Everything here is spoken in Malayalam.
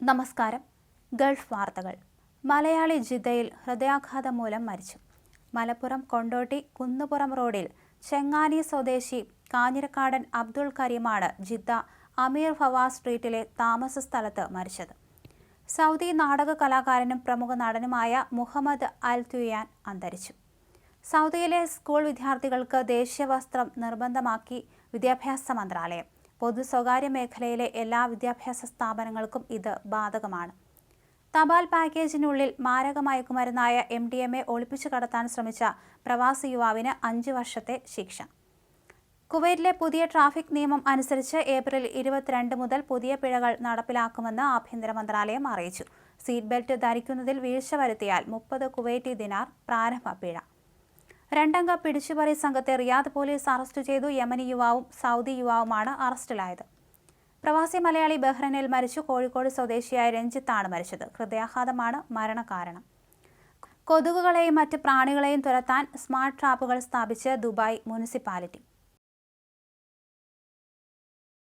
നമസ്കാരം. ഗൾഫ് വാർത്തകൾ. മലയാളി ജിദ്ദയിൽ ഹൃദയാഘാതം മൂലം മരിച്ചു. മലപ്പുറം കൊണ്ടോട്ടി കുന്നുപുറം റോഡിൽ ചെങ്ങാനി സ്വദേശി കാഞ്ഞിരക്കാടൻ അബ്ദുൾ കരീമാണ് ജിദ്ദ അമീർ ഫവാസ് സ്ട്രീറ്റിലെ താമസ സ്ഥലത്ത് മരിച്ചത്. സൗദി നാടക കലാകാരനും പ്രമുഖ നടനുമായ മുഹമ്മദ് അൽ തുയാൻ അന്തരിച്ചു. സൗദിയിലെ സ്കൂൾ വിദ്യാർത്ഥികൾക്ക് ദേശീയ വസ്ത്രം നിർബന്ധമാക്കി വിദ്യാഭ്യാസ മന്ത്രാലയം. പൊതു സ്വകാര്യ മേഖലയിലെ എല്ലാ വിദ്യാഭ്യാസ സ്ഥാപനങ്ങൾക്കും ഇത് ബാധകമാണ്. തപാൽ പാക്കേജിനുള്ളിൽ മാരക മയക്കുമരുന്നായ എം ഡി എം എ ഒളിപ്പിച്ചു കടത്താൻ ശ്രമിച്ച പ്രവാസി യുവാവിന് അഞ്ച് വർഷത്തെ ശിക്ഷ. കുവൈറ്റിലെ പുതിയ ട്രാഫിക് നിയമം അനുസരിച്ച് ഏപ്രിൽ ഇരുപത്തിരണ്ട് മുതൽ പുതിയ പിഴകൾ നടപ്പിലാക്കുമെന്ന് ആഭ്യന്തര മന്ത്രാലയം അറിയിച്ചു. സീറ്റ് ബെൽറ്റ് ധരിക്കുന്നതിൽ വീഴ്ച വരുത്തിയാൽ മുപ്പത് കുവൈറ്റി ദിനാർ പ്രാരംഭ പിഴ. രണ്ടംഗ പിടിച്ചുപറി സംഘത്തെ റിയാദ് പോലീസ് അറസ്റ്റ് ചെയ്തു. യമനി യുവാവും സൗദി യുവാവുമാണ് അറസ്റ്റിലായത്. പ്രവാസി മലയാളി ബഹ്റൈനിൽ മരിച്ചു. കോഴിക്കോട് സ്വദേശിയായ രഞ്ജിത്താണ് മരിച്ചത്. ഹൃദയാഘാതമാണ് മരണകാരണം. കൊതുകുകളെയും മറ്റ് പ്രാണികളെയും തുരത്താൻ സ്മാർട്ട് ട്രാപ്പുകൾ സ്ഥാപിച്ച് ദുബായ് മുനിസിപ്പാലിറ്റി.